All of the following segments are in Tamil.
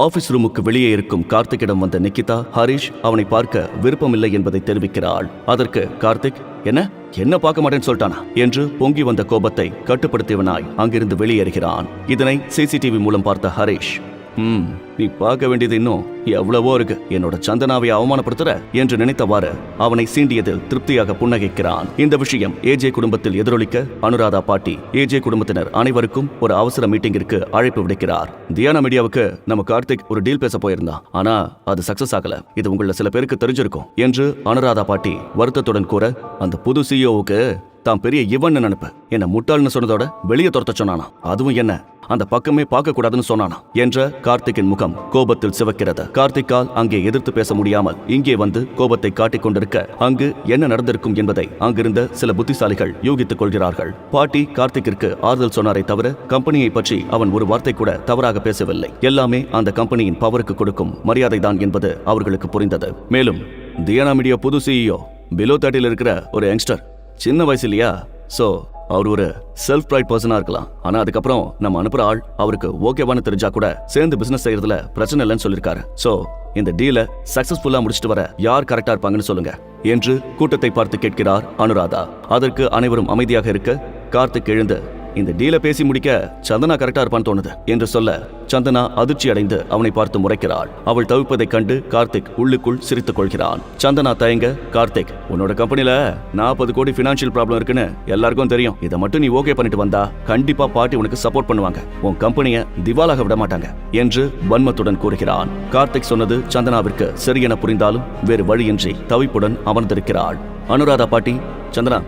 ஆபீஸ் ரூமுக்கு வெளியே இருக்கும் கார்த்திக்கிடம் வந்த நிக்கிதா ஹரிஷ் அவனை பார்க்க விருப்பமில்லை என்பதை தெரிவிக்கிறாள். அதற்கு கார்த்திக் என்ன? என்ன பார்க்க மாட்டேன்னு சொல்லிட்டானா? என்று பொங்கி வந்த கோபத்தை கட்டுப்படுத்தியவனாய் அங்கிருந்து வெளியேறுகிறான். இதனை சிசிடிவி மூலம் பார்த்த ஹரிஷ் ம் நீ பார்க்க வேண்டியது இன்னும் எவ்வளவோ இருக்கு. என்னோட சந்தனாவை அவமானப்படுத்துற என்று நினைத்தவாறு அவனை சீண்டியதில் திருப்தியாக புன்னகைக்கிறான். இந்த விஷயம் ஏஜே குடும்பத்தில் எதிரொலிக்க அனுராதா பாட்டி ஏஜே குடும்பத்தினர் அனைவருக்கும் ஒரு அவசர மீட்டிங்கிற்கு அழைப்பு விடுக்கிறார். தியானா மீடியாவுக்கு நம்ம கார்த்திக் ஒரு டீல் பேச போயிருந்தான் ஆனா அது சக்சஸ் ஆகல. இது உங்கள சில பேருக்கு தெரிஞ்சிருக்கும் என்று அனுராதா பாட்டி வருத்தத்துடன் கூற அந்த புது சிஇஓவுக்கு தான் பெரிய இவன் நினைப்பு. என்ன முட்டாள்னு சொன்னதோட வெளியே துரத்த சொன்னானா? அதுவும் என்ன? அந்த பக்கமே பார்க்க கூடாதுன்னு சொன்னானா? என்ற கார்த்திக்கின் முகம் கோபத்தில் சிவக்கிறது. கார்த்திக்கால் அங்கே எதிர்த்து பேச முடியாமல் இங்கே வந்து கோபத்தை காட்டிக் கொண்டிருக்க அங்கு என்ன நடந்திருக்கும் என்பதை அங்கிருந்த சில புத்திசாலிகள் யூகித்துக் கொள்கிறார்கள். பாட்டி கார்த்திக்கிற்கு ஆறுதல் சொன்னாரே தவிர கம்பெனியை பற்றி அவன் ஒரு வார்த்தை கூட தவறாக பேசவில்லை. எல்லாமே அந்த கம்பெனியின் பவருக்கு கொடுக்கும் மரியாதை தான் என்பது அவர்களுக்கு புரிந்தது. மேலும் தியானா மீடியா புது சிஇஓ பிலோ தேர்ட்டியில் இருக்கிற ஒரு யங்ஸ்டர் சின்ன வயசு இல்லையா? ஸோ அவர் ஒரு செல்ஃப் ப்ரைட் பர்சனா இருக்கலாம். ஆனா அதுக்கப்புறம் நம்ம அனுப்புற ஆள் அவருக்கு ஓகேவானு தெரிஞ்சா கூட சேர்ந்து பிசினஸ் செய்யறதுல பிரச்சனை இல்லைன்னு சொல்லியிருக்காரு ஸோ இந்த டீலை சக்சஸ்ஃபுல்லாக முடிச்சிட்டு வர யார் கரெக்டா இருப்பாங்கன்னு சொல்லுங்க. என்று கூட்டத்தை பார்த்து கேட்கிறார் அனுராதா. அதற்கு அனைவரும் அமைதியாக இருக்க கார்த்திக் எழுந்து இந்த டீலை பேசி முடிக்க சந்தனா கரெக்டா இருப்பான்னு தோணுது என்று சொல்ல சந்தனா அதிர்ச்சி அடைந்து அவனை பார்த்து முறைக்கிறாள். அவள் தவிப்பதைக் கண்டு கார்த்திக் உள்ளுக்குள் சிரித்துக் கொள்கிறான். சந்தனா தயங்க கார்த்திக் உன்னோட கம்பெனில நாற்பது கோடி பினான்சியல் ப்ராப்ளம் இருக்குன்னு எல்லாருக்கும் தெரியும். இதை மட்டும் நீ ஓகே பண்ணிட்டு வந்தா கண்டிப்பா பாட்டி உனக்கு சப்போர்ட் பண்ணுவாங்க. உன் கம்பெனியை திவாலாக விட மாட்டாங்க என்று வன்மத்துடன் கூறுகிறான். கார்த்திக் சொன்னது சந்தனாவிற்கு சரியென புரிந்தாலும் வேறு வழியின்றி தவிப்புடன் அமர்ந்திருக்கிறாள். அனுராதா பாட்டி சந்தனா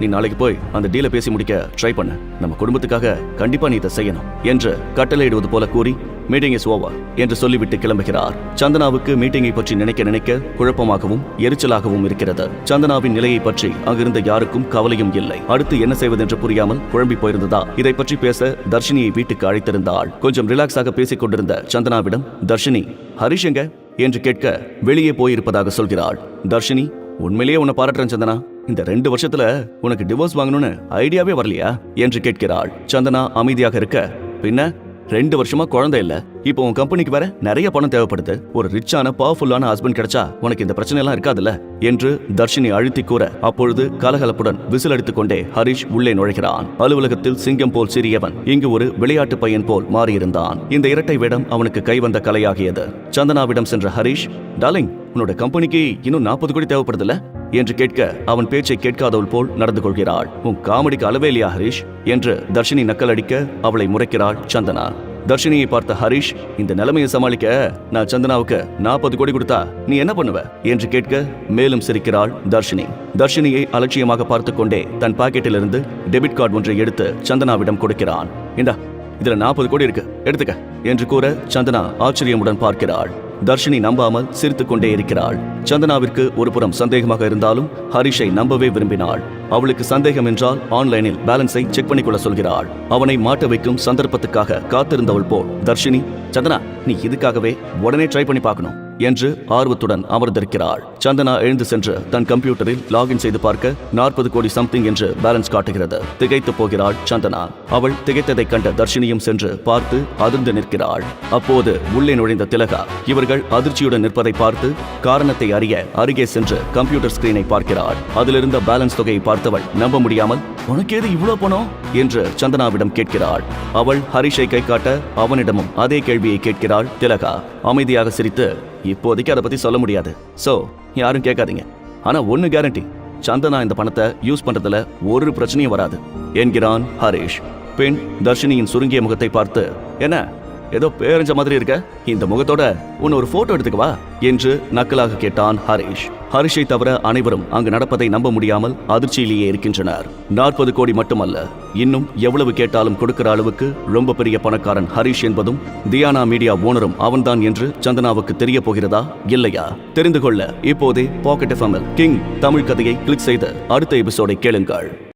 நீ நாளைக்கு போய் அந்த டீலை பேசி முடிக்க ட்ரை பண்ணு. நம்ம குடும்பத்துக்காக கண்டிப்பா நீ இதை செய்யணும் என்று கட்டளையிடுவது போல கூறி மீட்டிங் இஸ் ஓவர் என்று சொல்லிவிட்டு கிளம்புகிறார். சந்தனாவுக்கு மீட்டிங்கை பற்றி நினைக்க நினைக்க குழப்பமாகவும் எரிச்சலாகவும் இருக்கிறது. சந்தனாவின் நிலையை பற்றி அங்கிருந்த யாருக்கும் கவலையும் இல்லை. அடுத்து என்ன செய்வதென்று புரியாமல் குழம்பி போயிருந்ததா? இதை பற்றி பேச தர்ஷினியை வீட்டுக்கு அழைத்திருந்தாள். கொஞ்சம் ரிலாக்ஸாக பேசிக் கொண்டிருந்த சந்தனாவிடம் தர்ஷினி ஹரிஷ் எங்க? என்று கேட்க வெளியே போயிருப்பதாக சொல்கிறாள். தர்ஷினி உண்மையிலேயே உன்னை பாராட்டுறேன் சந்தனா. இந்த ரெண்டு வருஷத்துல உனக்கு டிவோர்ஸ் வாங்கணும்னு ஐடியாவே வரலையா? என்று கேட்கிறாள். சந்தனா அமைதியாக இருக்க பின்ன ரெண்டு வருஷமா குழந்தை இல்ல. இப்போ உன் கம்பெனிக்கு வேற நிறைய பணம் தேவைப்படுது. ஒரு ரிச்சான பவர்ஃபுல்லான ஹஸ்பண்ட் கிடைச்சா உனக்கு இந்த பிரச்சனை எல்லாம் இருக்காதுல்ல? என்று தர்ஷினி அழுத்தி கூற அப்பொழுது கலகலப்புடன் விசில் அடித்துக் கொண்டே ஹரிஷ் உள்ளே நுழைகிறான். அலுவலகத்தில் சிங்கம் போல் சிறியவன் இங்கு ஒரு விளையாட்டு பையன் போல் மாறியிருந்தான். இந்த இரட்டை வேடம் அவனுக்கு கைவந்த கலையாகியது. சந்தனாவிடம் சென்ற ஹரிஷ் டாலிங் உன்னோட கம்பெனிக்கு இன்னும் நாற்பது கோடி தேவைப்படுதுல்ல? என்று கேட்க அவன் பேச்சை கேட்காதவள் போல் நடந்து கொள்கிறாள். உன் காமெடிக்கு அளவே இல்லையா ஹரிஷ்? என்று தர்ஷினி நக்கல் அடிக்க அவளை முறைக்கிறாள் சந்தனா. தர்ஷினியை பார்த்த ஹரிஷ் இந்த நிலைமையை சமாளிக்க நான் சந்தனாவுக்கு நாற்பது கோடி கொடுத்தா நீ என்ன பண்ணுவ? என்று கேட்க மேலும் சிரிக்கிறாள் தர்ஷினி. தர்ஷினியை அலட்சியமாக பார்த்து கொண்டே தன் பாக்கெட்டிலிருந்து டெபிட் கார்டு ஒன்றை எடுத்து சந்தனாவிடம் கொடுக்கிறான். இந்தா இதுல நாற்பது கோடி இருக்கு எடுத்துக்க என்று கூற சந்தனா ஆச்சரியமுடன் பார்க்கிறாள். தர்ஷினி நம்பாமல் சிரித்துக் கொண்டே இருக்கிறாள். சந்தனாவிற்கு ஒரு புறம் சந்தேகமாக இருந்தாலும் ஹரிஷை நம்பவே விரும்பினாள். அவளுக்கு சந்தேகம் என்றால் ஆன்லைனில் பேலன்ஸை செக் பண்ணிக்கொள்ள சொல்கிறாள். அவனை மாட்ட வைக்கும் சந்தர்ப்பத்துக்காக காத்திருந்தவள் போல் தர்ஷினி சந்தனா நீ இதுக்காகவே உடனே ட்ரை பண்ணி பார்க்கணும். என்று ஆர்வத்துடன் அமர்ந்திருக்கிறாள். சந்தனா எழுந்து சென்று தன் கம்ப்யூட்டரில் லாகின் செய்து பார்க்க நாற்பது கோடி சம்திங் என்று பேலன்ஸ் காட்டுகிறது. திகைத்து போகிறாள் சந்தனா. அவள் திகைத்ததைக் கண்ட தர்ஷினியும் சென்று பார்த்து அதிர்ந்து நிற்கிறாள். அப்போது உள்ளே நுழைந்த திலகா இவர்கள் அதிர்ச்சியுடன் நிற்பதை பார்த்து காரணத்தை அறிய அருகே சென்று கம்ப்யூட்டர் ஸ்கிரீனை பார்க்கிறாள். அதிலிருந்த பேலன்ஸ் தொகையை பார்த்தவள் நம்ப முடியாமல் உனக்கு எது இவ்வளோ பணம்? என்று சந்தனாவிடம் கேட்கிறாள். அவள் ஹரிஷை கை காட்ட அவனிடமும் அதே கேள்வியை கேட்கிறாள் திலகா. அமைதியாக சிரித்து இப்போதைக்கு அதை பத்தி சொல்ல முடியாது. சோ யாரும் கேட்காதீங்க. ஆனா ஒன்னு கேரண்டி சந்தனா இந்த பணத்தை யூஸ் பண்றதுல ஒரு பிரச்சனையும் வராது என்கிறான் ஹரிஷ். பெண் தர்ஷினியின் சுருங்கிய முகத்தை பார்த்து என்ன? ஏதோ பேரஞ்ச மாதிரி இருக்க. இந்த முகத்தோட உன்னை ஒரு போட்டோ எடுத்துக்கவா என்று நக்கலாக கேட்டான் ஹரிஷ். ஹரிஷை தவிர அனைவரும் அங்கு நடப்பதை நம்ப முடியாமல் அதிர்ச்சியிலேயே இருக்கின்றனர். நாற்பது கோடி மட்டுமல்ல இன்னும் எவ்வளவு கேட்டாலும் கொடுக்கிற அளவுக்கு ரொம்ப பெரிய பணக்காரன் ஹரிஷ் என்பதும் தியானா மீடியா ஓனரும் அவன்தான் என்று சந்தனாவுக்கு தெரிய போகிறதா இல்லையா? தெரிந்து கொள்ள இப்போதே பாக்கெட் எஃப்எம்எல் கிங் தமிழ் கதையை கிளிக் செய்து அடுத்த எபிசோடை கேளுங்கள்.